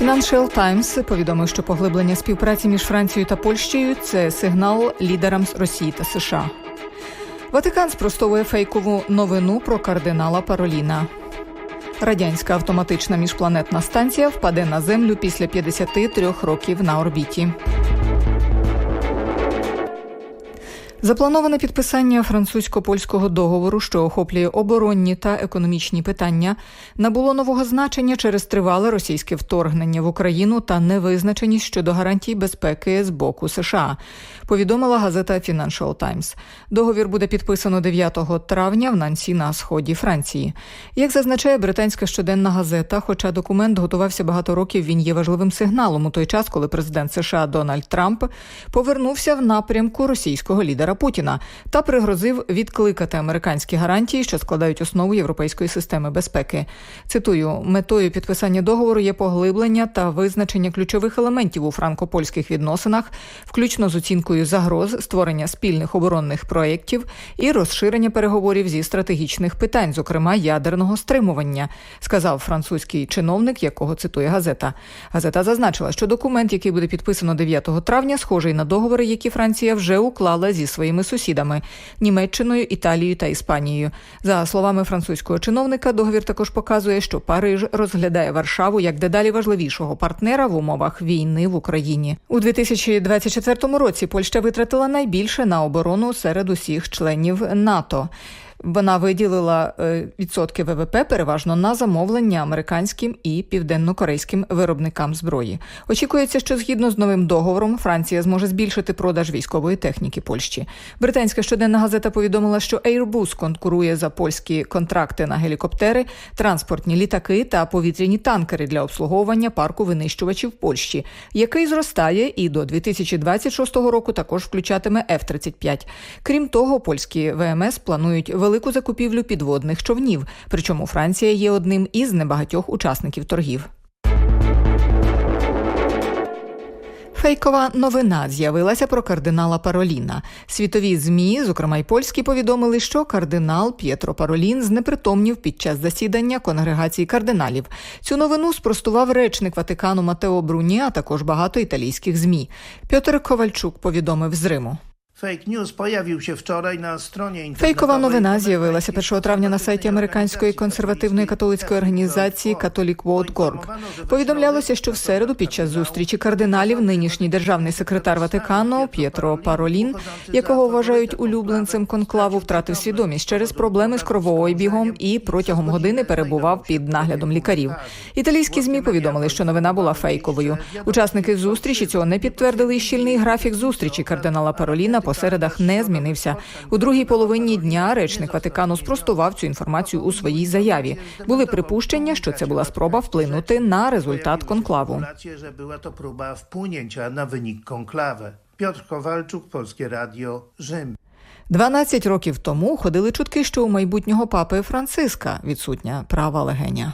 Financial Times повідомив, що поглиблення співпраці між Францією та Польщею це сигнал лідерам з Росії та США. Ватикан спростовує фейкову новину про кардинала Пароліна. Радянська автоматична міжпланетна станція впаде на землю після 53 років на орбіті. Заплановане підписання французько-польського договору, що охоплює оборонні та економічні питання, набуло нового значення через тривале російське вторгнення в Україну та невизначеність щодо гарантій безпеки з боку США. Повідомила газета Financial Times. Договір буде підписано 9 травня в Нансі на сході Франції. Як зазначає британська щоденна газета, хоча документ готувався багато років, він є важливим сигналом у той час, коли президент США Дональд Трамп повернувся в напрямку російського лідера Путіна та пригрозив відкликати американські гарантії, що складають основу європейської системи безпеки. Цитую: метою підписання договору є поглиблення та визначення ключових елементів у франко-польських відносинах, включно з оцінкою загроз, створення спільних оборонних проєктів і розширення переговорів зі стратегічних питань, зокрема ядерного стримування, сказав французький чиновник, якого цитує газета. Газета зазначила, що документ, який буде підписано 9 травня, схожий на договори, які Франція вже уклала зі своїми сусідами Німеччиною, Італією та Іспанією. За словами французького чиновника, договір також показує, що Париж розглядає Варшаву як дедалі важливішого партнера в умовах війни в Україні. У 2024 році Польща витратила найбільше на оборону серед усіх членів НАТО. Вона виділила е, відсотки ВВП переважно на замовлення американським і південно-корейським виробникам зброї. Очікується, що згідно з новим договором Франція зможе збільшити продаж військової техніки Польщі. Британська щоденна газета повідомила, що Airbus конкурує за польські контракти на гелікоптери, транспортні літаки та повітряні танкери для обслуговування парку винищувачів Польщі, який зростає і до 2026 року також включатиме F-35. Крім того, польські ВМС планують велику закупівлю підводних човнів. Причому Франція є одним із небагатьох учасників торгів. Фейкова новина з'явилася про кардинала Пароліна. Світові змі, зокрема й польські, повідомили, що кардинал П'єтро Паролін знепритомнів під час засідання конгрегації кардиналів. Цю новину спростував речник Ватикану Матео Бруні, а також багато італійських змі. Пьотр Ковальчук повідомив з Риму. Фейкова новина з'явилася 1 травня на сайті американської консервативної католицької організації Catholic Org. Повідомлялося, що в середу під час зустрічі кардиналів нинішній державний секретар Ватикану П'єтро Паролін, якого вважають улюбленцем конклаву, втратив свідомість через проблеми з кровообігом і протягом години перебував під наглядом лікарів. Італійські змі повідомили, що новина була фейковою. Учасники зустрічі цього не підтвердили. і Щільний графік зустрічі кардинала Пароліна по середах не змінився. У другій половині дня речник Ватикану спростував цю інформацію у своїй заяві. Були припущення, що це була спроба вплинути на результат конклаву. Piotr Kowalczuk, Polskie Radio, Rzym. 12 років тому ходили чутки, що у майбутнього папи Франциска відсутня права легеня.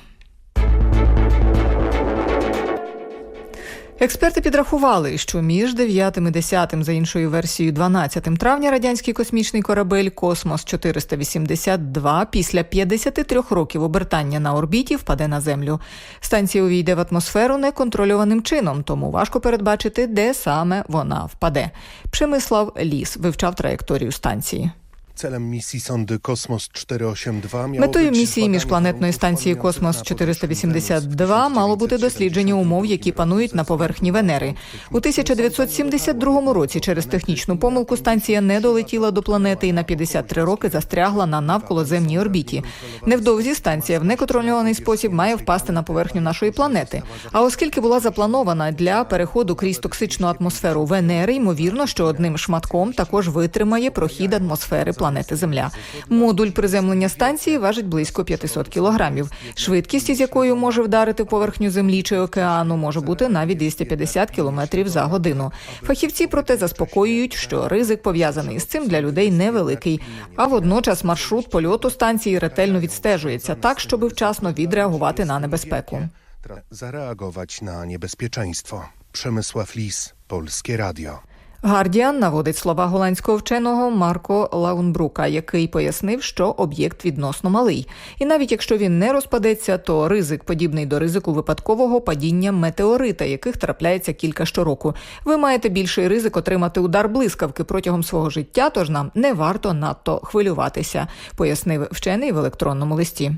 Експерти підрахували, що між 9 і 10, за іншою версією, 12 травня радянський космічний корабель Космос 482 після 53 років обертання на орбіті впаде на землю. Станція увійде в атмосферу неконтрольованим чином, тому важко передбачити, де саме вона впаде. Przemysław Ліс вивчав траєкторію станції. Celem misji sondy Kosmos 482 Метою місії міжпланетної станції Космос na powierzchni 482 мало бути дослідження умов, які панують на поверхні Венери. У 1972 році через технічну помилку станція не долетіла до планети і на 53 роки застрягла на навколоземній орбіті. Невдовзі станція в неконтрольований спосіб має впасти на поверхню нашої планети. А оскільки була запланована для переходу крізь токсичну атмосферу Венери, ймовірно, що одним шматком також витримає прохід атмосфери планети Земля. Модуль приземлення станції важить близько 500 кілограмів. Швидкість, із якою може вдарити поверхню землі чи океану, може бути навіть 250 кілометрів за годину. Фахівці проте заспокоюють, що ризик пов'язаний з цим для людей невеликий. А водночас маршрут польоту станції ретельно відстежується так, щоб вчасно відреагувати на небезпеку. Zareagować na niebezpieczeństwo. Przemysław Lis, Polskie Radio. Гардіан наводить слова голландського вченого Марко Лаунбрука, який пояснив, що об'єкт відносно малий. І навіть якщо він не розпадеться, то ризик подібний до ризику випадкового падіння метеорита, яких трапляється кілька щороку. Ви маєте більший ризик отримати удар блискавки протягом свого життя, тож нам не варто надто хвилюватися, пояснив вчений в електронному листі.